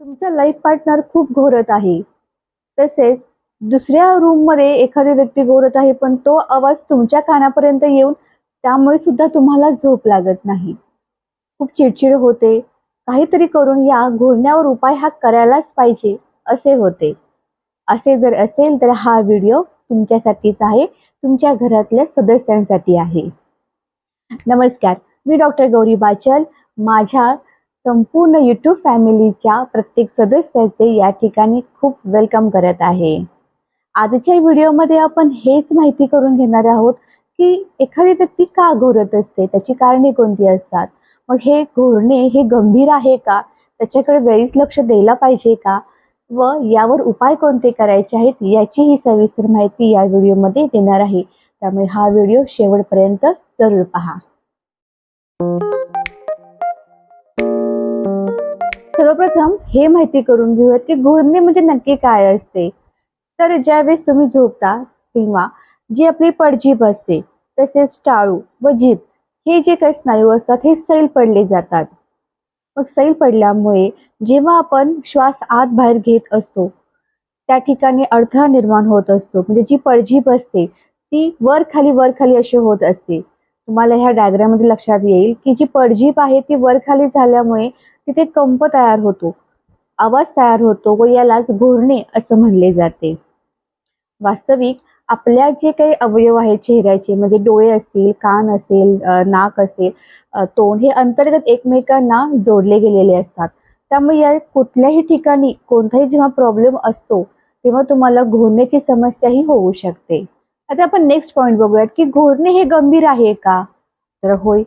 तुमचा life partner खूप घोरत आहे. तसेच दुसऱ्या रूममध्ये एखादी व्यक्ती घोरत आहे पण तो आवाज तुमच्या कानापर्यंत येऊन त्यामुळे सुद्धा तुम्हाला झोप लागत नाही. खूप चिडचिड होते. काहीतरी करून या घोरण्यावर उपाय हा करायलाच पाहिजे असे होते. असे जर असेल तर हा व्हिडिओ तुमच्यासाठीच आहे तुमच्या घरातल्या सदस्यांसाठी आहे. नमस्कार मी डॉक्टर गौरी बाचल. माझ्या संपूर्ण यूट्यूब फॅमिलीच्या प्रत्येक सदस्याचे या ठिकाणी खूप वेलकम करत आहे. आजच्या व्हिडिओमध्ये आपण हेच माहिती करून घेणार आहोत की एखादी व्यक्ती का घोरत असते? त्याची कारणे कोणती असतात? मग हे घोरणे हे गंभीर आहे का? त्याच्याकडे वेळीच लक्ष द्यायला पाहिजे का? व यावर उपाय कोणते करायचे आहेत? याची ही सविस्तर माहिती या व्हिडिओमध्ये देणार आहे. त्यामुळे हा व्हिडिओ शेवटपर्यंत जरूर पहा. सर्वप्रथम हे माहिती करून घेऊयात की घोरणे म्हणजे नक्की काय असते. तर ज्यावेळेस तुम्ही झोपता तेव्हा जी आपली पडजीभ असते तसेच टाळू व जीभ हे जे काही स्नायू असतात हे सैल पडले जातात. मग सैल पडल्यामुळे जेव्हा आपण श्वास आत बाहेर घेत असतो त्या ठिकाणी अडथळा निर्माण होत असतो. म्हणजे जी पडजीभ असते ती वर खाली वर खाली अशी होत असते. तुम्हाला ह्या डायग्राममध्ये लक्षात येईल की जी पडझीप आहे ती वर खाली झाल्यामुळे तिथे कंप तयार होतो. आवाज तयार होतो व यालाच घोरणे असं म्हणले जाते. वास्तविक आपल्या जे काही अवयव आहेत चेहऱ्याचे म्हणजे डोळे असतील कान असेल नाक असेल तोंड हे अंतर्गत एकमेकांना जोडले गेलेले असतात. त्यामुळे या कुठल्याही ठिकाणी कोणताही जेव्हा प्रॉब्लेम असतो तेव्हा तुम्हाला घोरण्याची समस्याही होऊ शकते. आता आपण नेक्स्ट पॉईंट बघूयात की घोरणे हे गंभीर आहे का? तर होय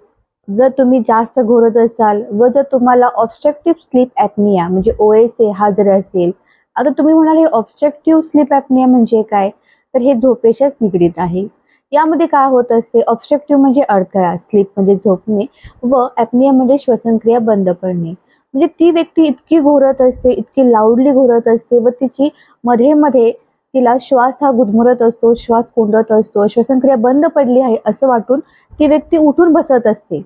जर तुम्ही जास्त घोरत असाल व जर तुम्हाला ऑब्स्ट्रक्टिव्ह स्लीप ॲपनिया म्हणजे ओ एस ए हा जर असेल आता तुम्ही म्हणाल हे ऑब्स्ट्रक्टिव्ह स्लीप ॲपनिया म्हणजे काय? तर हे झोपेशाच निगडीत आहे. यामध्ये काय होत असते? ऑब्स्ट्रक्टिव्ह म्हणजे अडथळा स्लीप म्हणजे झोपणे व ॲपनिया म्हणजे श्वसनक्रिया बंद पडणे म्हणजे ती व्यक्ती इतकी घोरत असते इतकी लाऊडली घोरत असते व तिची मध्ये मध्ये तिला श्वास हा गुदमरत असतो श्वास कोंडत असतो श्वसनक्रिया बंद पडली आहे असं वाटून ती व्यक्ती उठून बसत असते.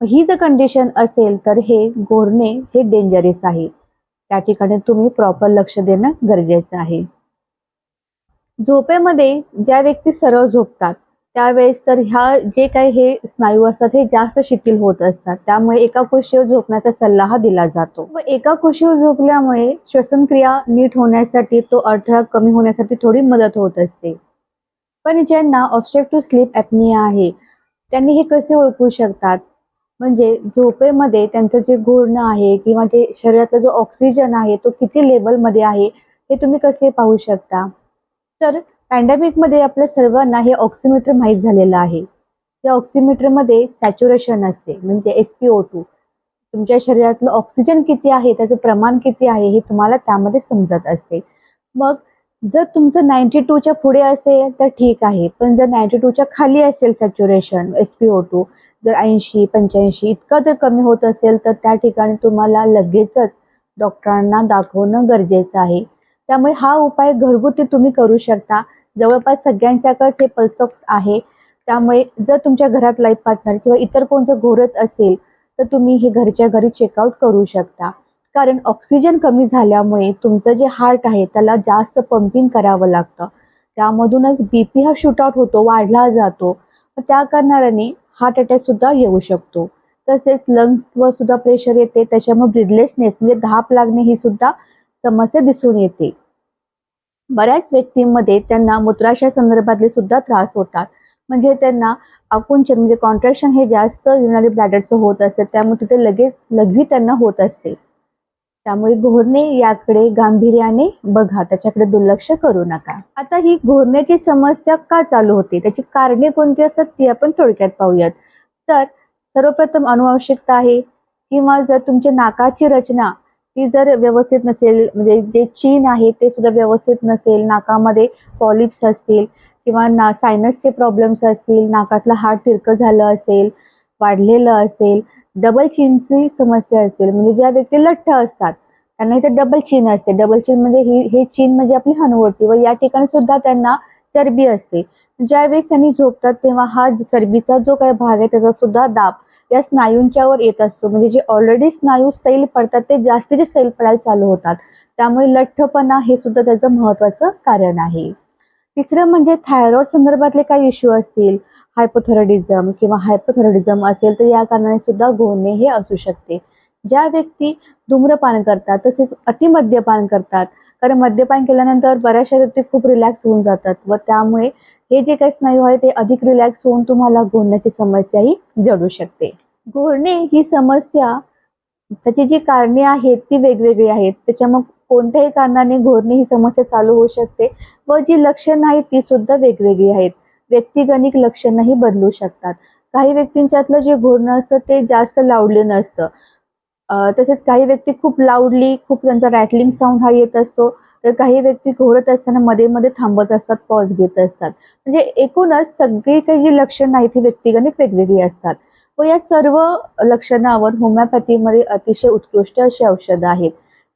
ही जर कंडिशन असेल तर हे घोरणे हे डेंजरस आहे. त्या ठिकाणी तुम्ही प्रॉपर लक्ष देणं गरजेचं आहे. झोपेमध्ये ज्या व्यक्ती सरळ झोपतात त्यावेळेस तर ह्या जे काही हे स्नायू असतात हे जास्त शिथिल होत असतात. त्यामुळे एका कुशीवर झोपण्याचा सल्ला हा दिला जातो. व एका कुशीवर झोपल्यामुळे श्वसनक्रिया नीट होण्यासाठी तो अडथळा कमी होण्यासाठी थोडी मदत होत असते. पण ज्यांना ऑब्स्ट्रक्टिव्ह स्लीप ॲपनिया आहे त्यांनी हे कसे ओळखू शकतात? म्हणजे झोपेमध्ये त्यांचं जे घोरणं आहे किंवा जे शरीरातला जो ऑक्सिजन आहे तो किती लेवलमध्ये आहे हे तुम्ही कसे पाहू शकता? तर पॅन्डेमिकमध्ये आपल्या सर्वांना हे ऑक्सिमीटर माहीत झालेलं आहे. त्या ऑक्सिमीटरमध्ये सॅच्युरेशन असते म्हणजे एस पी ओ टू तुमच्या शरीरातलं ऑक्सिजन किती आहे त्याचं प्रमाण किती आहे हे तुम्हाला त्यामध्ये समजत असते. मग जर तुमचं नाईन्टी टूच्या पुढे असेल तर ठीक आहे. पण जर नाईन्टी टूच्या खाली असेल saturation S P O two जर ऐंशी पंच्याऐंशी इतकं जर कमी होत असेल तर त्या ठिकाणी तुम्हाला लगेचच डॉक्टरांना दाखवणं गरजेचं आहे. त्यामुळे हा उपाय घरगुती तुम्ही करू शकता. जवळपास सगळ्यांच्याकडेच हे पल्सॉक्स आहे. त्यामुळे जर तुमच्या घरात लाईफ पार्टनर किंवा इतर कोणतं घोरत असेल तर तुम्ही हे घरच्या घरी चेकआउट करू शकता. कारण ऑक्सिजन कमी झाल्यामुळे तुमचं जे हार्ट आहे त्याला जास्त पंपिंग करावं लागतं. त्यामधूनच बी पी हा शूटआउट होतो वाढला जातो. त्या कारणाने हार्ट अटॅक सुद्धा येऊ शकतो. तसेच लंग्सवर सुद्धा प्रेशर येते. त्याच्यामुळे ब्रिडलेसनेस म्हणजे धाप लागणे ही सुद्धा समस्या दिसून येते. बऱ्याच व्यक्तींमध्ये त्यांना मूत्राशय संदर्भातले सुद्धा त्रास होतात. म्हणजे त्यांना आकुंचन म्हणजे कॉन्ट्रॅक्शन हे जास्त युनारी ब्लॅडरचं होत असते. त्यामुळे तिथे लगेच लघवी त्यांना होत असते. त्यामुळे घोरणे याकडे गांभीर्याने बघा. त्याच्याकडे दुर्लक्ष करू नका. आता ही घोरण्याची समस्या का चालू होते? त्याची कारणे कोणती असतात ती आपण थोडक्यात पाहूयात. तर सर्वप्रथम अनुवांशिकता आहे. किंवा जर तुमच्या नाकाची रचना ती जर व्यवस्थित नसेल म्हणजे जे चीन आहे ते सुद्धा व्यवस्थित नसेल नाकामध्ये पॉलिप्स असतील किंवा ना सायनसचे प्रॉब्लेम्स असतील नाकातलं हाड तिरकं झालं असेल वाढलेलं असेल डबल चीनची समस्या असेल म्हणजे ज्या व्यक्ती लठ्ठ असतात त्यांना इथे डबल चीन असते. डबल चीन म्हणजे ही हे चीन म्हणजे आपली हनुवटी व या ठिकाणी सुद्धा त्यांना चरबी असते. ज्यावेळेस त्यांनी झोपतात तेव्हा हा चरबीचा जो काही भाग आहे त्याचा सुद्धा दाब या स्नायूंच्यावर येत असतो. म्हणजे जे ऑलरेडी स्नायू सैल पडतात ते जास्तीचे सैल पडायला चालू होतात. त्यामुळे लठ्ठपणा हे सुद्धा त्याचं महत्वाचं कारण आहे. तिसरं म्हणजे थायरॉइड संदर्भातले काही इश्यू असतील हायपोथायरॉइडिझम किंवा हायपोथायरॉइडिझम असेल तर या कारणाने सुद्धा घोळणे हे असू शकते. ज्या व्यक्ती धूम्रपान करतात तसेच अतिमद्यपान करतात कारण मद्यपान केल्यानंतर बऱ्याचशा व्यक्ती खूप रिलॅक्स होऊन जातात व त्यामुळे हे जे काही स्नायू आहे ते अधिक रिलॅक्स होऊन तुम्हाला घोरण्याची समस्याही जडू शकते. घोरणे ही समस्या त्याची जी कारणे आहेत ती वेगवेगळी आहेत. त्याच्यामुळे कोणत्याही कारणाने घोरणे ही समस्या चालू होऊ शकते व जी लक्षणं आहेत ती सुद्धा वेगवेगळी आहेत. व्यक्तिगणिक लक्षणंही बदलू शकतात. काही व्यक्तींच्यातलं जे घोरणं असतं ते जास्त लावलेलं नसतं. तसेच काही व्यक्ती खूप लाऊडली खूप त्यांचा रॅटलिंग साऊंड हा येत असतो. तर काही व्यक्ती घोरत असताना मध्ये मध्ये थांबत असतात पॉज घेत असतात. म्हणजे एकूणच सगळी काही जी लक्षणं आहेत ती व्यक्तिगणित वेगवेगळी असतात. व या सर्व लक्षणावर होमिओपॅथीमध्ये अतिशय उत्कृष्ट अशी औषधं आहेत.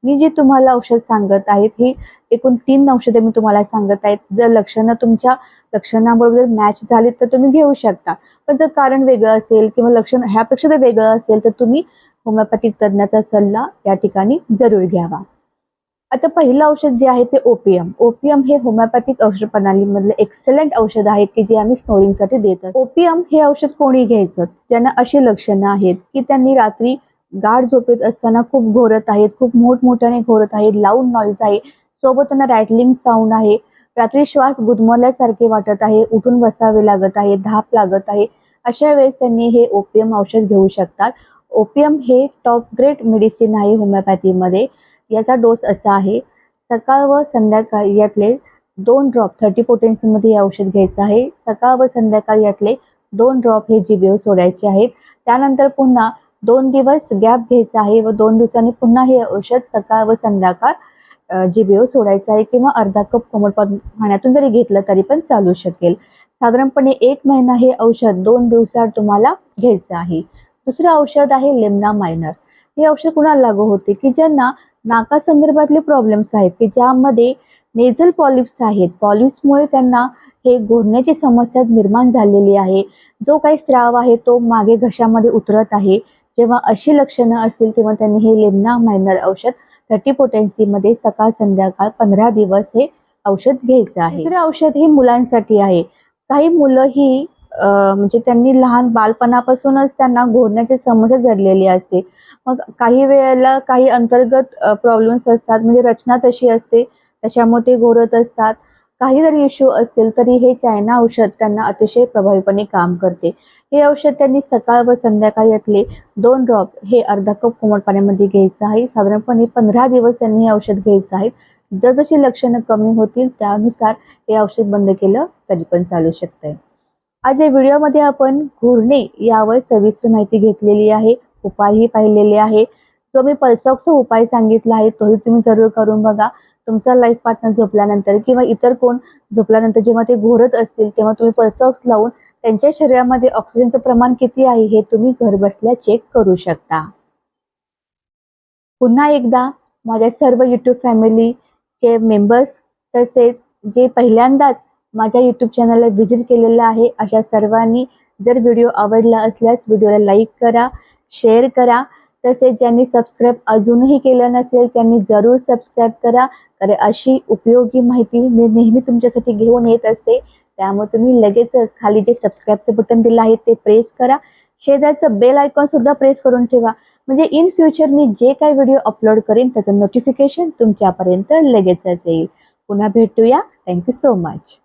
मी जी तुम्हाला औषध सांगत आहेत ही एकूण तीन औषधं मी तुम्हाला सांगत आहेत. जर लक्षणं तुमच्या लक्षणाबरोबर मॅच झाली तर तुम्ही घेऊ शकता. पण जर कारण वेगळं असेल किंवा लक्षण ह्यापेक्षा जर वेगळं असेल तर तुम्ही होमिओपॅथिक तज्ज्ञाचा सल्ला या ठिकाणी जरूर घ्यावा. आता पहिलं औषध जे आहे ते ओपीएम ओपीएम हे होमिओपॅथिक औषध प्रणालीमधलं एक्सलंट औषध आहे की जे आम्ही स्नोरिंगसाठी देतात ओपीएम हे औषध कोणी घ्यायचं? ज्यांना अशी लक्षणं आहेत की त्यांनी रात्री गाढ झोपेत असताना खूप घोरत आहेत खूप मोठमोठ्याने घोरत आहेत लाऊड नॉईज आहे सोबत त्यांना रॅटलिंग साऊंड आहे रात्री श्वास गुदमरल्यासारखे वाटत आहे उठून बसावे लागत आहे धाप लागत आहे अशा वेळेस त्यांनी हे ओपीएम औषध घेऊ शकतात. ओपीएम हे टॉप ग्रेड मेडिसिन आहे होमिओपॅथीमध्ये याचा डोस असा आहे सकाळ व संध्याकाळ यातले दोन ड्रॉप थर्टी पोटेन्सीमध्ये हे औषध घ्यायचं आहे. सकाळ व संध्याकाळ यातले दोन ड्रॉप हे जीबीओ सोडायचे आहेत. त्यानंतर पुन्हा दोन दिवस गॅप घ्यायचा आहे व दोन दिवसांनी पुन्हा हे औषध सकाळ व संध्याकाळ जीबीओ सोडायचं आहे किंवा अर्धा कप कोमट पाण्यातून जरी घेतलं तरी पण चालू शकेल. साधारणपणे एक महिना हे औषध दोन दिवसात तुम्हाला घ्यायचं आहे. दुसरं औषध आहे लेमना मायनर. हे औषध कुणाला लागू होते? की ज्यांना नाकासंदर्भातले प्रॉब्लेम्स आहेत की ज्यामध्ये नेझल पॉलिप्स आहेत. पॉलिप्समुळे त्यांना हे घोरण्याची समस्या निर्माण झालेली आहे. जो काही स्त्राव आहे तो मागे घशामध्ये उतरत आहे. जेव्हा अशी लक्षणं असतील तेव्हा त्यांनी हे लेमना मायनर औषध थर्टी पोटेन्सीमध्ये सकाळ संध्याकाळ पंधरा दिवस हे औषध घ्यायचं आहे. तिसरं औषध हे मुलांसाठी आहे. काही मुलं ही म्हणजे त्यांनी लहान बालपणापासूनच त्यांना घोरण्याची समस्या जडलेली असते. मग काही वेळेला काही अंतर्गत प्रॉब्लेम्स असतात. म्हणजे रचना तशी असते. त्याच्यामुळे ते घोरत असतात. काही जरी इश्यू असतील तरी हे चायना औषध त्यांना अतिशय प्रभावीपणे काम करते. हे औषध त्यांनी सकाळ व संध्याकाळी यातले दोन ड्रॉप हे अर्धा कप कोमट पाण्यामध्ये घ्यायचं आहे. साधारणपणे पंधरा दिवस त्यांनी हे औषध घ्यायचं आहे. जसजशी लक्षणं कमी होतील त्यानुसार हे औषध बंद केलं तरी पण चालू शकतंय. आज या व्हिडिओमध्ये आपण घुरणे यावर सविस्तर माहिती घेतलेली आहे उपायही पाहिलेले आहे. जो मी पल्सॉक्सचा उपाय सांगितला आहे तोही तुम्ही जरूर करून बघा. तुमचा लाईफ पार्टनर झोपल्यानंतर किंवा इतर कोण झोपल्यानंतर जेव्हा ते घोरत असतील तेव्हा तुम्ही पल्सॉक्स लावून त्यांच्या शरीरामध्ये ऑक्सिजनचं प्रमाण किती आहे हे तुम्ही घरबसल्या चेक करू शकता. पुन्हा एकदा माझ्या सर्व युट्यूब फॅमिलीचे मेंबर्स तसेच जे पहिल्यांदाच माझ्या यूट्यूब चॅनलला व्हिजिट केलेलं आहे. अशा सर्वांनी जर व्हिडिओ आवडला असल्यास व्हिडिओला लाईक करा शेअर करा. तसेच ज्यांनी सबस्क्राईब अजूनही केलं नसेल त्यांनी जरूर सबस्क्राईब करा. कारण अशी उपयोगी माहिती मी नेहमी तुमच्यासाठी घेऊन येत असते. त्यामुळे तुम्ही लगेचच खाली जे सबस्क्राईबचं बटन दिलं आहे ते प्रेस करा. शेजारचं बेल आयकॉन सुद्धा प्रेस करून ठेवा. म्हणजे इन फ्युचर मी जे काही व्हिडिओ अपलोड करेन त्याचं नोटिफिकेशन तुमच्यापर्यंत लगेचच येईल पुन्हा भेटूया. Thank you so much